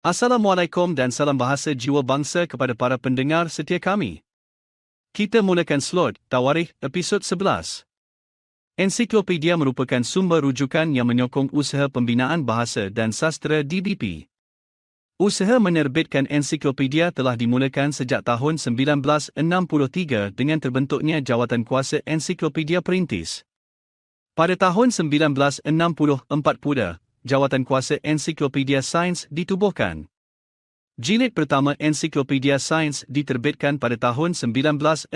Assalamualaikum dan salam bahasa jiwa bangsa kepada para pendengar setia kami. Kita mulakan slot Tawarikh episod 11. Ensiklopedia merupakan sumber rujukan yang menyokong usaha pembinaan bahasa dan sastra DBP. Usaha menerbitkan ensiklopedia telah dimulakan sejak tahun 1963 dengan terbentuknya Jawatan Kuasa Ensiklopedia Perintis. Pada tahun 1964 pula, Jawatan Kuasa Ensiklopedia Sains ditubuhkan. Jilid pertama Ensiklopedia Sains diterbitkan pada tahun 1965.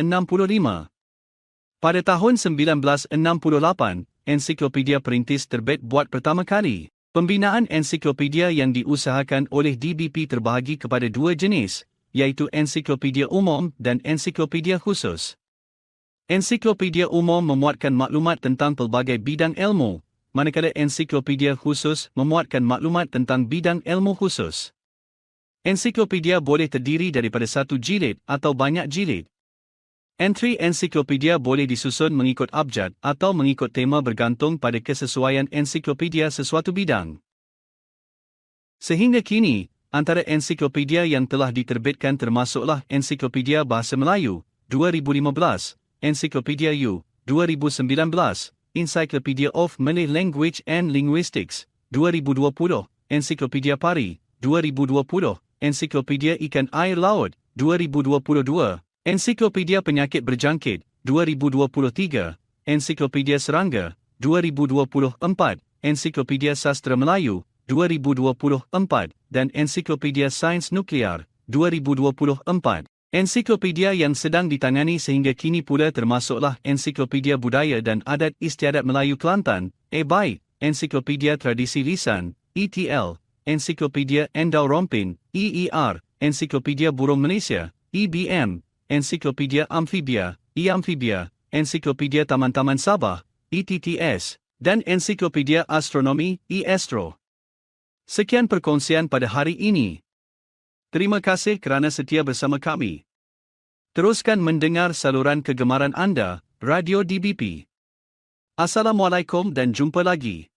Pada tahun 1968, Ensiklopedia Perintis terbit buat pertama kali. Pembinaan ensiklopedia yang diusahakan oleh DBP terbahagi kepada dua jenis, iaitu ensiklopedia umum dan ensiklopedia khusus. Ensiklopedia umum memuatkan maklumat tentang pelbagai bidang ilmu, manakala ensiklopedia khusus memuatkan maklumat tentang bidang ilmu khusus. Ensiklopedia boleh terdiri daripada satu jilid atau banyak jilid. Entry ensiklopedia boleh disusun mengikut abjad atau mengikut tema bergantung pada kesesuaian ensiklopedia sesuatu bidang. Sehingga kini, antara ensiklopedia yang telah diterbitkan termasuklah Ensiklopedia Bahasa Melayu 2015, Ensiklopedia U 2019, Encyclopedia of Malay Language and Linguistics, 2020, Encyclopedia Pari, 2020, Encyclopedia Ikan Air Laut, 2022, Encyclopedia Penyakit Berjangkit, 2023, Encyclopedia Serangga, 2024, Encyclopedia Sastra Melayu, 2024, dan Encyclopedia Sains Nuklear, 2024. Ensiklopedia yang sedang ditangani sehingga kini pula termasuklah Ensiklopedia Budaya dan Adat Istiadat Melayu Kelantan, EBAI, Ensiklopedia Tradisi Lisan, ETL, Ensiklopedia Endau Rompin, EER, Ensiklopedia Burung Malaysia, EBM, Ensiklopedia Amphibia, E-Amphibia, Ensiklopedia Taman-Taman Sabah, ETTS, dan Ensiklopedia Astronomi, E-Astro. Sekian perkongsian pada hari ini. Terima kasih kerana setia bersama kami. Teruskan mendengar saluran kegemaran anda, Radio DBP. Assalamualaikum dan jumpa lagi.